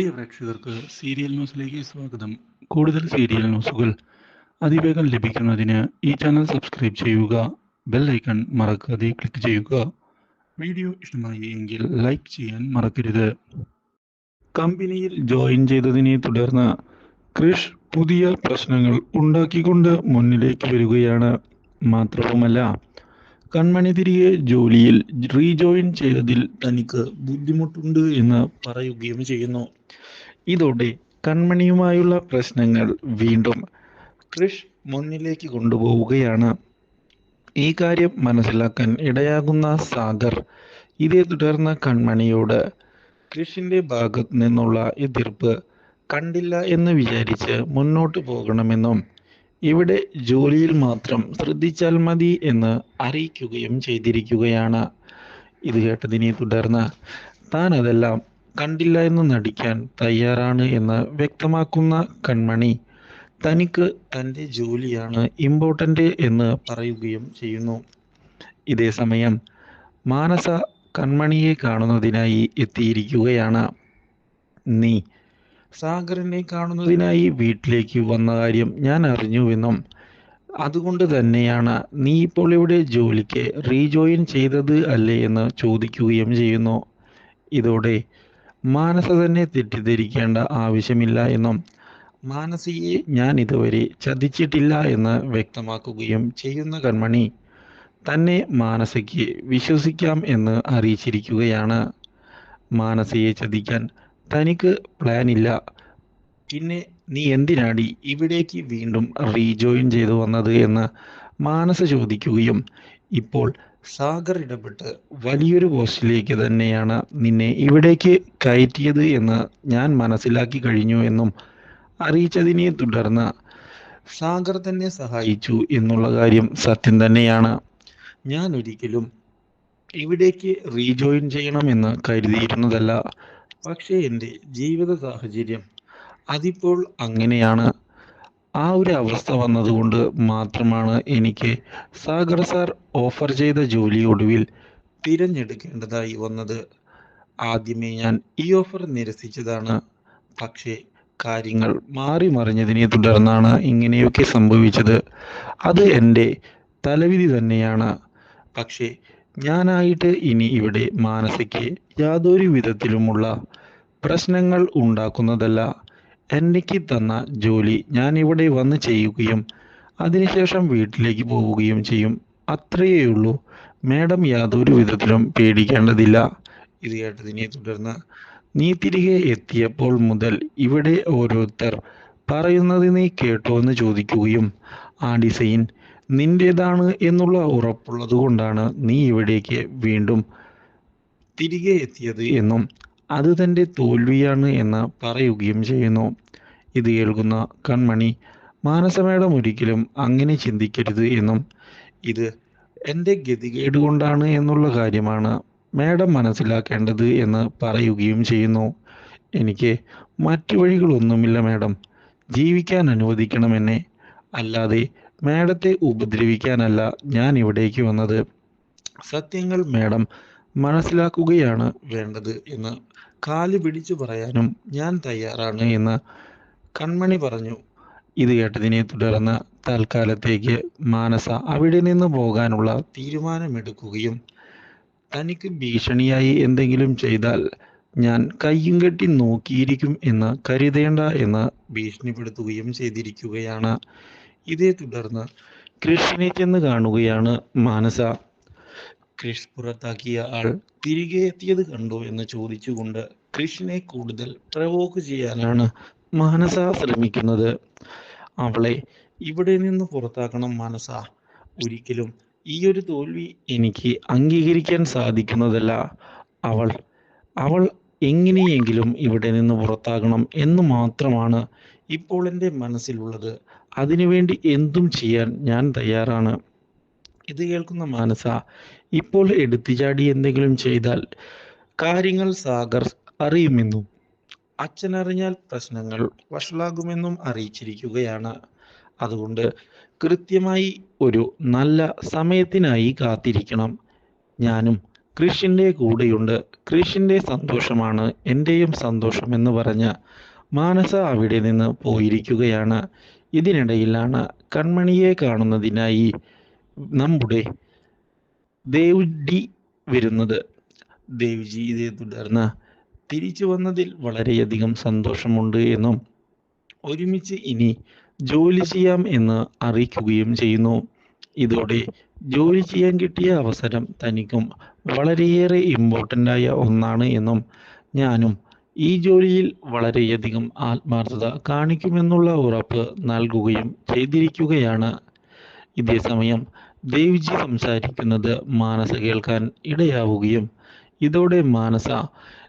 പ്രിയ പ്രേക്ഷകർക്ക് സീരിയൽ ന്യൂസിലേക്ക് സ്വാഗതം. കൂടുതൽ സീരിയൽ ന്യൂസുകൾ അതിവേഗം ലഭിക്കുന്നതിന് ഈ ചാനൽ സബ്സ്ക്രൈബ് ചെയ്യുക ബെൽ ഐക്കൺ മറക്കാതെ ക്ലിക്ക് ചെയ്യുക. വീഡിയോ ഇഷ്ടമായി എങ്കിൽ ലൈക്ക് ചെയ്യാൻ മറക്കരുത്. കമ്പനിയിൽ ജോയിൻ ചെയ്തതിനെ തുടർന്ന് ക്രിഷ് പുതിയ പ്രശ്നങ്ങൾ ഉണ്ടാക്കിക്കൊണ്ട് മുന്നിലേക്ക് വരികയാണ്. മാത്രവുമല്ല കൺമണി തിരികെ ജോലിയിൽ റീജോയിൻ ചെയ്തതിൽ തനിക്ക് ബുദ്ധിമുട്ടുണ്ട് എന്ന് പറയുകയും ചെയ്യുന്നു. ഇതോടെ കൺമണിയുമായുള്ള പ്രശ്നങ്ങൾ വീണ്ടും കൃഷ് മുന്നിലേക്ക് കൊണ്ടുപോവുകയാണ്. ഈ കാര്യം മനസ്സിലാക്കാൻ ഇടയാകുന്ന സാഗർ ഇതേ തുടർന്ന് കൺമണിയോട് കൃഷിന്റെ ഭാഗത്ത് നിന്നുള്ള എതിർപ്പ് കണ്ടില്ല എന്ന് വിചാരിച്ച് മുന്നോട്ട് പോകണമെന്നും ഇവിടെ ജോലിയിൽ മാത്രം ശ്രദ്ധിച്ചാൽ മതി എന്ന് അറിയിക്കുകയും ചെയ്തിരിക്കുകയാണ്. ഇത് കേട്ടതിനെ തുടർന്ന് താൻ അതെല്ലാം കണ്ടില്ല എന്ന് നടിക്കാൻ തയ്യാറാണ് എന്ന് വ്യക്തമാക്കുന്ന കൺമണി തനിക്ക് തന്റെ ജോലിയാണ് ഇമ്പോർട്ടന്റ് എന്ന് പറയുകയും ചെയ്യുന്നു. ഇതേ സമയം മാനസ കൺമണിയെ കാണുന്നതിനായി എത്തിയിരിക്കുകയാണ്. നീ സാഗറിനെ കാണുന്നതിനായി വീട്ടിലേക്ക് വന്ന കാര്യം ഞാൻ അറിഞ്ഞുവെന്നും അതുകൊണ്ട് തന്നെയാണ് നീ ഇപ്പോൾ ഇവിടെ ജോലിക്ക് റീജോയിൻ ചെയ്തത് അല്ലേ എന്ന് ചോദിക്കുകയും ചെയ്യുന്നു. ഇതോടെ മാനസ തന്നെ തെറ്റിദ്ധരിക്കേണ്ട ആവശ്യമില്ല എന്നും മാനസിയെ ഞാൻ ഇതുവരെ ചതിച്ചിട്ടില്ല എന്ന് വ്യക്തമാക്കുകയും ചെയ്യുന്ന കൺമണി തന്നെ മാനസയ്ക്ക് വിശ്വസിക്കാം എന്ന് അറിയിച്ചിരിക്കുകയാണ്. മാനസയെ ചതിക്കാൻ തനിക്ക് ഇല്ല. പിന്നെ നീ എന്തിനാടി ഇവിടേക്ക് വീണ്ടും റീജോയിൻ ചെയ്തു വന്നത് എന്ന് മാനസ ചോദിക്കുകയും ഇപ്പോൾ സാഗർ ഇടപെട്ട് വലിയൊരു പോസ്റ്റിലേക്ക് തന്നെയാണ് നിന്നെ ഇവിടേക്ക് കയറ്റിയത് എന്ന് ഞാൻ മനസ്സിലാക്കി കഴിഞ്ഞു എന്നും അറിയിച്ചതിനെ തുടർന്ന് സാഗർ തന്നെ സഹായിച്ചു എന്നുള്ള കാര്യം സത്യം തന്നെയാണ്. ഞാൻ ഒരിക്കലും ഇവിടേക്ക് റീജോയിൻ ചെയ്യണമെന്ന് കരുതിയിരുന്നതല്ല. പക്ഷേ എന്റെ ജീവിത സാഹചര്യം അതിപ്പോൾ അങ്ങനെയാണ്. ആ ഒരു അവസ്ഥ വന്നതുകൊണ്ട് മാത്രമാണ് എനിക്ക് സാഗർ സാർ ഓഫർ ചെയ്ത ജോലി ഒടുവിൽ തിരഞ്ഞെടുക്കേണ്ടതായി വന്നത്. ആദ്യമേ ഞാൻ ഈ ഓഫർ നിരസിച്ചതാണ്. പക്ഷേ കാര്യങ്ങൾ മാറി മറിഞ്ഞതിനെ തുടർന്നാണ് ഇങ്ങനെയൊക്കെ സംഭവിച്ചത്. അത് എന്റെ തലവിധി തന്നെയാണ്. പക്ഷേ ഞാനായിട്ട് ഇനി ഇവിടെ മാനസിക്ക് യാതൊരു വിധത്തിലുമുള്ള പ്രശ്നങ്ങൾ ഉണ്ടാക്കുന്നതല്ല. എനിക്ക് തന്ന ജോലി ഞാൻ ഇവിടെ വന്ന് ചെയ്യുകയും അതിനുശേഷം വീട്ടിലേക്ക് പോവുകയും ചെയ്യും. അത്രയേ ഉള്ളൂ. മേഡം യാതൊരു വിധത്തിലും പേടിക്കേണ്ടതില്ല. ഇത് കേട്ടതിനെ തുടർന്ന് നീ തിരികെ എത്തിയപ്പോൾ മുതൽ ഇവിടെ ഓരോരുത്തർ പറയുന്നത് നീ കേട്ടോ എന്ന് ചോദിക്കുകയും ആ ഡിസൈൻ നിന്റേതാണ് എന്നുള്ള ഉറപ്പുള്ളത് കൊണ്ടാണ് നീ ഇവിടേക്ക് വീണ്ടും തിരികെ എത്തിയത് എന്നും അത് തന്റെ തോൽവിയാണ് എന്ന് പറയുകയും ചെയ്യുന്നു. ഇത് കേൾക്കുന്ന കൺമണി മാനസമേടം ഒരിക്കലും അങ്ങനെ ചിന്തിക്കരുത് എന്നും ഇത് എന്റെ ഗതികേട് കൊണ്ടാണ് എന്നുള്ള കാര്യമാണ് മേഡം മനസ്സിലാക്കേണ്ടത് എന്ന് പറയുകയും ചെയ്യുന്നു. എനിക്ക് മറ്റു വഴികളൊന്നുമില്ല മേഡം ജീവിക്കാൻ അനുവദിക്കണം എന്നെ അല്ലാതെ മേഡത്തെ ഉപദ്രവിക്കാനല്ല ഞാൻ ഇവിടേക്ക് വന്നത്. സത്യങ്ങൾ മേഡം മനസ്സിലാക്കുകയാണ് വേണ്ടത് എന്ന് കാൽ പിടിച്ചു പറയാനും ഞാൻ തയ്യാറാണ് എന്ന് കൺമണി പറഞ്ഞു. ഇത് കേട്ടതിനെ തുടർന്ന് തൽക്കാലത്തേക്ക് മാനസ അവിടെ നിന്ന് പോകാനുള്ള തീരുമാനമെടുക്കുകയും തനിക്ക് ഭീഷണിയായി എന്തെങ്കിലും ചെയ്താൽ ഞാൻ കയ്യും കെട്ടി നോക്കിയിരിക്കും എന്ന് കരുതേണ്ട എന്ന് ഭീഷണിപ്പെടുത്തുകയും ചെയ്തിരിക്കുകയാണ്. ഇതേ തുടർന്ന് കൃഷ്ണനെ ചെന്ന് കാണുകയാണ് മാനസ. ക്രിഷ് പുറത്താക്കിയ ആൾ തിരികെ എത്തിയത് കണ്ടോ എന്ന് ചോദിച്ചുകൊണ്ട് ക്രിഷിനെ കൂടുതൽ പ്രവോക്ക് ചെയ്യാനാണ് മാനസ ശ്രമിക്കുന്നത്. അവളെ ഇവിടെ നിന്ന് പുറത്താക്കണം മാനസ. ഒരിക്കലും ഈ ഒരു തോൽവി എനിക്ക് അംഗീകരിക്കാൻ സാധിക്കുന്നതല്ല. അവൾ അവൾ എങ്ങനെയെങ്കിലും ഇവിടെ നിന്ന് പുറത്താകണം എന്ന് മാത്രമാണ് ഇപ്പോൾ എന്റെ മനസ്സിലുള്ളത്. അതിനുവേണ്ടി എന്തും ചെയ്യാൻ ഞാൻ തയ്യാറാണ്. ഇത് കേൾക്കുന്ന മാനസ ഇപ്പോൾ എടുത്തുചാടി എന്തെങ്കിലും ചെയ്താൽ കാര്യങ്ങൾ സാഗർ അറിയുമെന്നും അച്ഛൻ അറിഞ്ഞാൽ പ്രശ്നങ്ങൾ വഷളാകുമെന്നും അറിയിച്ചിരിക്കുകയാണ്. അതുകൊണ്ട് കൃത്യമായി ഒരു നല്ല സമയത്തിനായി കാത്തിരിക്കണം. ഞാനും കൃഷിന്റെ കൂടെയുണ്ട്. കൃഷിന്റെ സന്തോഷമാണ് എന്റെയും സന്തോഷം എന്ന് പറഞ്ഞ് മാനസ അവിടെ നിന്ന് പോയിരിക്കുകയാണ്. ഇതിനിടയിലാണ് കൺമണിയെ കാണുന്നതിനായി നമ്മുടെ ദേവ്ജി വരുന്നത്. ദേവ്ജി ഇതേ തുടർന്ന് തിരിച്ചു വന്നതിൽ വളരെയധികം സന്തോഷമുണ്ട് എന്നും ഒരുമിച്ച് ഇനി ജോലി ചെയ്യാം എന്ന് അറിയിക്കുകയും ചെയ്യുന്നു. ഇതോടെ ജോലി ചെയ്യാൻ കിട്ടിയ അവസരം തനിക്കും വളരെയേറെ ഇമ്പോർട്ടന്റ് ആയ ഒന്നാണ് എന്നും ഞാനും ഈ ജോലിയിൽ വളരെയധികം ആത്മാർത്ഥത കാണിക്കുമെന്നുള്ള ഉറപ്പ് നൽകുകയും ചെയ്തിരിക്കുകയാണ്. ഇതേ സമയം ദേവ്ജി സംസാരിക്കുന്നത് മാനസ കേൾക്കാൻ ഇടയാവുകയും ഇതോടെ മാനസ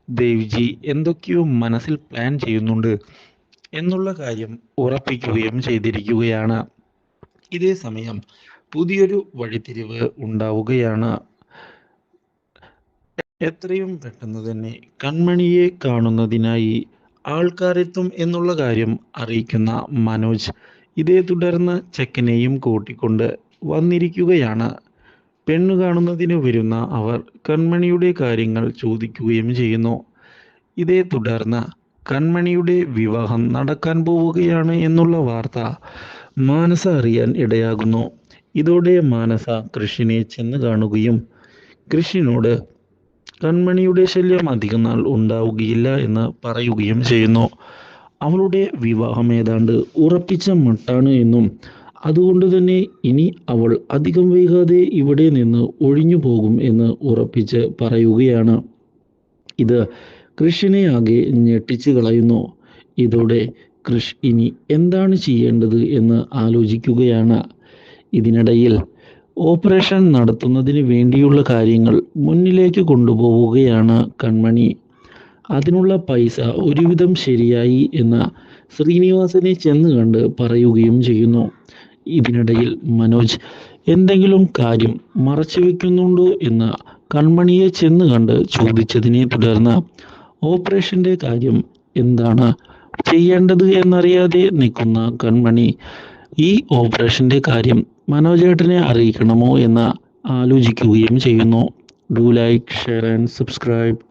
ദേവ്ജി എന്തൊക്കെയോ മനസ്സിൽ പ്ലാൻ ചെയ്യുന്നുണ്ട് എന്നുള്ള കാര്യം ഉറപ്പിക്കുകയും ചെയ്തിരിക്കുകയാണ്. ഇതേ സമയം പുതിയൊരു വഴിത്തിരിവ് ഉണ്ടാവുകയാണ്. എത്രയും പെട്ടെന്ന് തന്നെ കൺമണിയെ കാണുന്നതിനായി ആൾക്കാരെത്തും എന്നുള്ള കാര്യം അറിയിക്കുന്ന മനോജ് ഇതേ തുടർന്ന് ചെക്കനെയും കൂട്ടിക്കൊണ്ട് വന്നിരിക്കുകയാണ്. പെണ്ണു കാണുന്നതിന് വരുന്ന അവർ കൺമണിയുടെ കാര്യങ്ങൾ ചോദിക്കുകയും ചെയ്യുന്നു. ഇതേ തുടർന്ന് കൺമണിയുടെ വിവാഹം നടക്കാൻ പോവുകയാണ് എന്നുള്ള വാർത്ത മാനസ അറിയാൻ ഇടയാകുന്നു. ഇതോടെ മാനസ കൃഷിനെ ചെന്ന് കാണുകയും കൃഷിനോട് കൺമണിയുടെ ശല്യം അധികം നാൾ ഉണ്ടാവുകയില്ല എന്ന് പറയുകയും ചെയ്യുന്നു. അവളുടെ വിവാഹം ഏതാണ്ട് ഉറപ്പിച്ച മട്ടാണ് എന്നും അതുകൊണ്ട് തന്നെ ഇനി അവൾ അധികം വൈകാതെ ഇവിടെ നിന്ന് ഒഴിഞ്ഞു പോകും എന്ന് ഉറപ്പിച്ച് പറയുകയാണ്. ഇത് കൃഷിനെ ആകെ ഞെട്ടിച്ചു കളയുന്നു. ഇതോടെ കൃഷ് ഇനി എന്താണ് ചെയ്യേണ്ടത് എന്ന് ആലോചിക്കുകയാണ്. ഇതിനിടയിൽ ഓപ്പറേഷൻ നടത്തുന്നതിന് വേണ്ടിയുള്ള കാര്യങ്ങൾ മുന്നിലേക്ക് കൊണ്ടുപോവുകയാണ് കൺമണി. അതിനുള്ള പൈസ ഒരുവിധം ശരിയായി എന്ന ശ്രീനിവാസനെ ചെന്ന് കണ്ട് പറയുകയും ചെയ്യുന്നു. ഇതിനിടയിൽ മനോജ് എന്തെങ്കിലും കാര്യം മറച്ചു വെക്കുന്നുണ്ടോ എന്ന് കൺമണിയെ ചെന്ന് കണ്ട് ചോദിച്ചതിനെ തുടർന്ന് ഓപ്പറേഷന്റെ കാര്യം എന്താണ് ചെയ്യേണ്ടത് എന്നറിയാതെ നിൽക്കുന്ന കൺമണി ഈ ഓപ്പറേഷന്റെ കാര്യം മനോജേട്ടനെ അറിയിക്കണമോ എന്ന് ആലോചിക്കുകയും ചെയ്യുന്നു. Do like share and subscribe.